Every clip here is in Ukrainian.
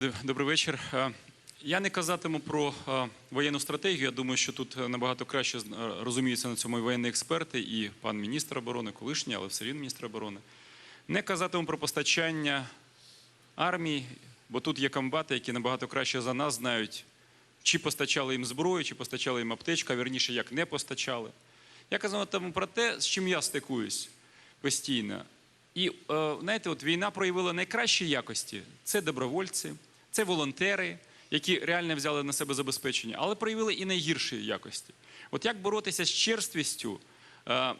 Добрий вечір. Е, Я не казатиму про е, воєнну стратегію. Я думаю, що тут е, набагато краще розуміються на цьому воєнні експерти, і пан міністр оборони, колишній, але все рівно міністр оборони. Не казатиму про постачання армії, бо тут є комбати, які набагато краще за нас знають, чи постачали їм зброю, чи постачали їм аптечку, а вірніше, як не постачали. Я казатиму про те, з чим я стикуюсь постійно. І е, знаєте, от війна проявила найкращі якості: це добровольці, це волонтери, які реально взяли на себе забезпечення, але проявили і найгірші якості. От як боротися з черствістю е, е,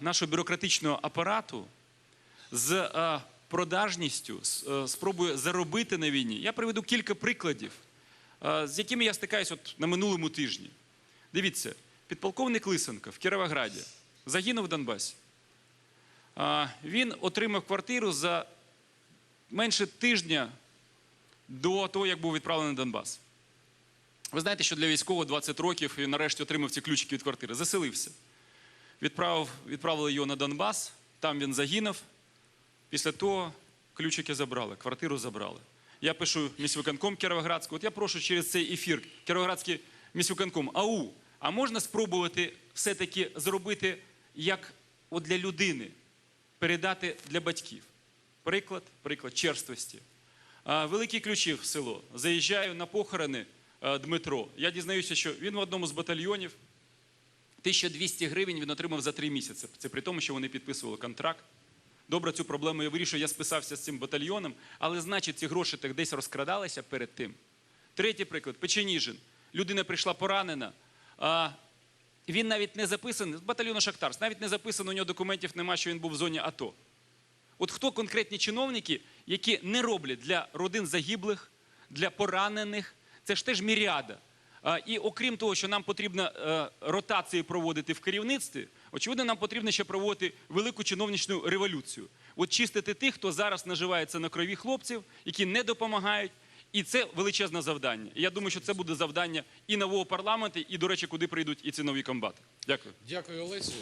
нашого бюрократичного апарату, з продажністю, з спробою заробити на війні. Я приведу кілька прикладів, з якими я стикаюсь от на минулому тижні. Дивіться, підполковник Лисенко в Кіровограді загинув в Донбасі. Він отримав квартиру за менше тижня до того, як був відправлений на Донбас. Ви знаєте, що для військового 20 років і нарешті отримав ці ключики від квартири. Заселився. Відправив, відправили його на Донбас, там він загинув. Після того ключики забрали, квартиру забрали. Я пишу міськвиконком Кіровоградського. От я прошу через цей ефір Кіровоградський міськвиконком, АУ, а можна спробувати все-таки зробити як от для людини, передати для батьків. Приклад, приклад черствості. А, Великий ключів в село. Заїжджаю на похорони Дмитро. Я дізнаюся, що він в одному з батальйонів 1200 гривень він отримав за три місяці. Це при тому, що вони підписували контракт. Добре, цю проблему я вирішую. Я списався з цим батальйоном, але значить, ці гроші так десь розкрадалися перед тим. Третій приклад Печеніжин. Людина прийшла поранена. Він навіть не записаний батальйону Шахтарс, навіть не записано, у нього документів немає, що він був в зоні АТО. От хто конкретні чиновники, які не роблять для родин загиблих, для поранених, це ж теж міріада. І окрім того, що нам потрібно е, ротації проводити в керівництві, очевидно, нам потрібно ще проводити велику чиновничну революцію. От чистити тих, хто зараз наживається на крові хлопців, які не допомагають. І це величезне завдання. Я думаю, що це буде завдання і нового парламенту, і, до речі, куди прийдуть і ці нові комбати. Дякую. Дякую, Олесю.